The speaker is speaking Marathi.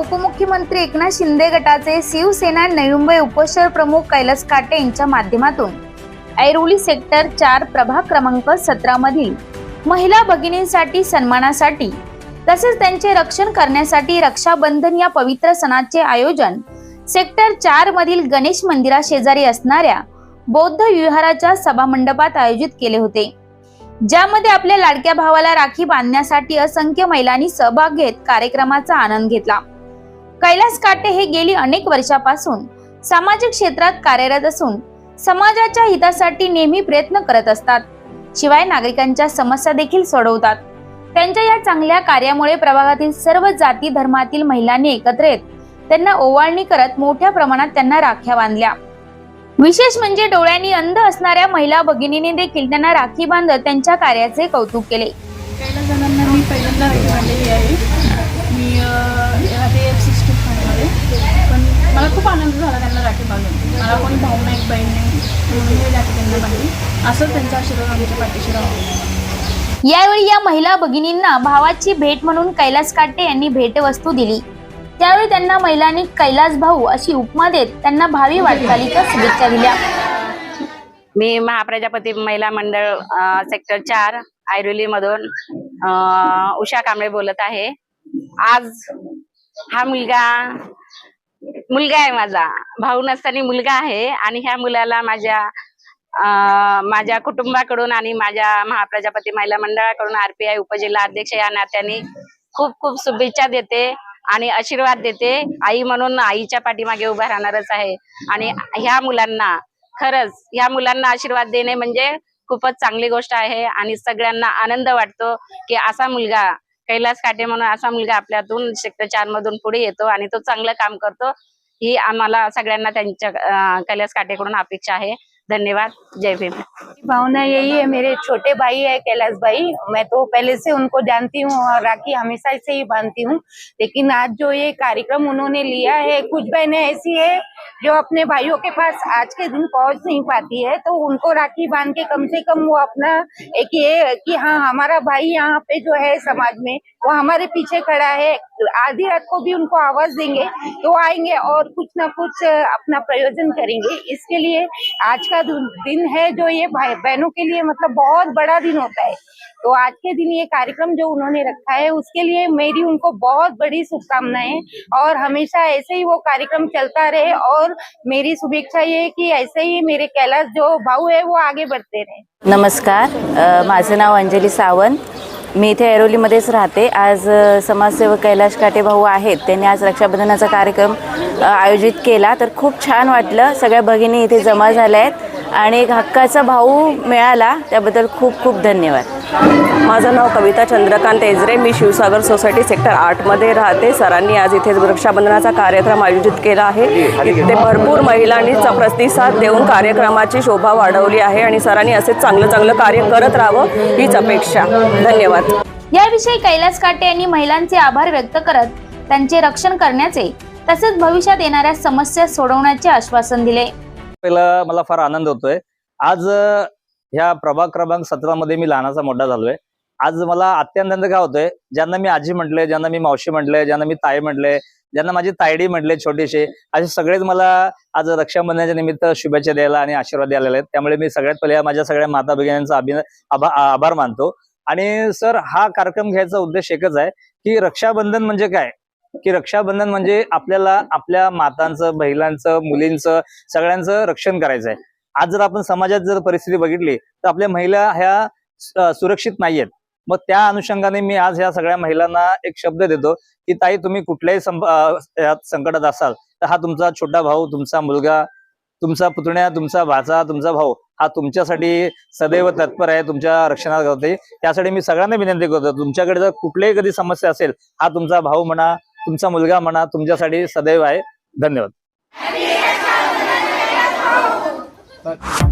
उपमुख्यमंत्री एकनाथ शिंदे गटाचे शिवसेना नवी मुंबई उपशहर प्रमुख कैलास काटे यांच्या माध्यमातून ऐरोली सेक्टर चार प्रभाग क्रमांक सतरा मधील महिला भगिनींसाठी सन्मानासाठी तसेच त्यांचे रक्षण करण्यासाठी रक्षाबंधन या पवित्र सणाचे आयोजन सेक्टर चार मधील गणेश मंदिरा शेजारी असणाऱ्या बौद्ध विहाराच्या सभामंडपात आयोजित केले होते. ज्यामध्ये आपल्या लाडक्या भावाला राखी बांधण्यासाठी असंख्य महिलांनी सहभाग घेत कार्यक्रमाचा आनंद घेतला. कैलास काटे हे गेली अनेक वर्षापासून सामाजिक क्षेत्रात कार्यरत असून समाजाच्या हितासाठी नेहमी प्रयत्न करत असतात. शिवाय नागरिकांच्या समस्या देखील सोडवतात. त्यांच्या या चांगल्या कार्यामुळे प्रभागातील सर्व जाती धर्मातील महिलांनी एकत्र येत त्यांना ओवाळणी करत मोठ्या प्रमाणात त्यांना राख्या बांधल्या. विशेष म्हणजे डोळ्यांनी अंध असणाऱ्या महिला भगिनीने देखील त्यांना राखी बांधत त्यांच्या कार्याचे कौतुक केले. मी पहिल्यांदा राखी बांधलेली आहे. असंच त्यांचा आशीर्वाद आमच्या पाठीशी राहतो यावेळी या महिला भगिनींना भावाची भेट म्हणून कैलास काटे यांनी भेटवस्तू दिली. त्यावेळी त्यांना महिलांनी कैलास भाऊ अशी उपमा देत त्यांना भावी वाटचालीच्या शुभेच्छा दिल्या. मी महाप्रजापती महिला मंडळ अ, सेक्टर चार ऐरोली मधून उषा कांबळे बोलत आहे. आज हा मुलगा मुलगा आहे माझा. भाऊ नसताना मुलगा आहे आणि ह्या मुलाला माझ्या माझ्या कुटुंबाकडून आणि माझ्या महाप्रजापती महिला मंडळाकडून आरपीआय उपजिल्हा अध्यक्ष या नात्याने खूप खूप शुभेच्छा देते आणि आशीर्वाद देते. आई म्हणून आईच्या पाठीमागे उभा राहणारच आहे. आणि ह्या मुलांना खरंच ह्या मुलांना आशीर्वाद देणे म्हणजे खूपच चांगली गोष्ट आहे आणि सगळ्यांना आनंद वाटतो की असा मुलगा कैलास काटे म्हणून असा मुलगा आपल्यातून सेक्टर चार मधून पुढे येतो आणि तो चांगलं काम करतो. ही आम्हाला सगळ्यांना त्यांच्या कैलास काटेकडून अपेक्षा आहे. धन्यवाद, जय भीम। भावना यही है, मेरे छोटे भाई है, कैलाश भाई। मैं तो पहले से उनको जानती हूँ और राखी हमेशा से ही बांधती हूँ। लेकिन आज जो ये कार्यक्रम उन्होंने लिया है, कुछ बहने ऐसी है जो अपने भाइयों के पास आज के दिन पहुँच नहीं पाती है तो उनको राखी बाँध के कम से कम वो अपना एक ये कि हाँ हमारा भाई यहाँ पे जो है समाज में, वो हमारे पीछे खड़ा है। आधी रात को भी उनको आवाज़ देंगे तो आएँगे और कुछ ना कुछ अपना प्रयोजन करेंगे। इसके लिए आज का दिन है जो ये भाई बहनों के लिए मतलब बहुत बड़ा दिन होता है। तो आज के दिन ये कार्यक्रम जो उन्होंने रखा है उसके लिए मेरी उनको बहुत बड़ी शुभकामनाएं और हमेशा ऐसे ही वो कार्यक्रम चलता रहे और मेरी शुभेच्छा ये है कि ऐसे ही मेरे कैलाश जो भाऊ है वो आगे बढ़ते रहे। नमस्कार माझं नाव अंजली सावंत. मी इथे ऐरोलीमध्येच राहते. आज समाजसेवक कैलाश काटे भाऊ आहेत. त्यांनी आज रक्षाबंधनाचा कार्यक्रम आयोजित केला. तर खूप छान वाटलं. सगळ्या भगिनी इथे जमा झाल्या आहेत. आणि एक हक्काचा भाऊ मिळाला. त्याबद्दल खूप खूप धन्यवाद. माझं नाव कविता चंद्रकांत एजरे. मी शिवसागर सोसायटी सेक्टर आठमध्ये राहते. सरांनी आज इथे रक्षाबंधनाचा कार्यक्रम आयोजित केला आहे. इथे भरपूर महिलांनी प्रतिसाद देऊन कार्यक्रमाची शोभा वाढवली आहे आणि सरांनी असेच चांगलं चांगलं कार्य करत राहावं हीच अपेक्षा. धन्यवाद. याविषयी कैलास काटे यांनी महिलांचे आभार व्यक्त करत त्यांचे रक्षण करण्याचे तसेच भविष्यात येणाऱ्या समस्या सोडवण्याचे आश्वासन दिले. पहिला मला फार आनंद होतोय. आज ह्या प्रभाग क्रमांक सतरामध्ये मी लहानाचा मोठा झालोय. आज मला अत्यंत काय होतोय ज्यांना मी आजी म्हटलंय ज्यांना मी मावशी म्हटलंय ज्यांना मी ताई म्हटलंय ज्यांना माझी तायडी म्हटले छोटेसे असे सगळेच मला आज रक्षाबंधनाच्या निमित्त शुभेच्छा द्यायला आणि आशीर्वाद द्यायला आहेत त्यामुळे मी सगळ्यात पहिल्या माझ्या सगळ्या माता भगिनींचा अभिनय आभार मानतो. आणि सर हा कार्यक्रम घ्यायचा उद्देश एकच आहे की रक्षाबंधन म्हणजे काय? की रक्षाबंधन म्हणजे आपल्याला आपल्या मातांचं महिलांचं मुलींचं सगळ्यांचं रक्षण करायचं आहे आज जर आपण समाजात जर परिस्थिती बघितली तर आपल्या महिला ह्या सुरक्षित नाहीयेत. मग त्या अनुषंगाने मी आज ह्या सगळ्या महिलांना एक शब्द देतो की ताई तुम्ही कुठल्याही संकटात असाल तर हा तुमचा छोटा भाऊ तुमचा मुलगा तुमचा पुतण्या तुमचा भाचा तुमचा भाऊ हा तुमच्यासाठी सदैव तत्पर आहे तुमच्या रक्षणात करते. त्यासाठी मी सगळ्यांना विनंती करतो तुमच्याकडे जर कुठलीही कधी समस्या असेल हा तुमचा भाऊ म्हणा तुमचा मुलगा म्हणा तुमच्यासाठी सदैव आहे. धन्यवाद. But.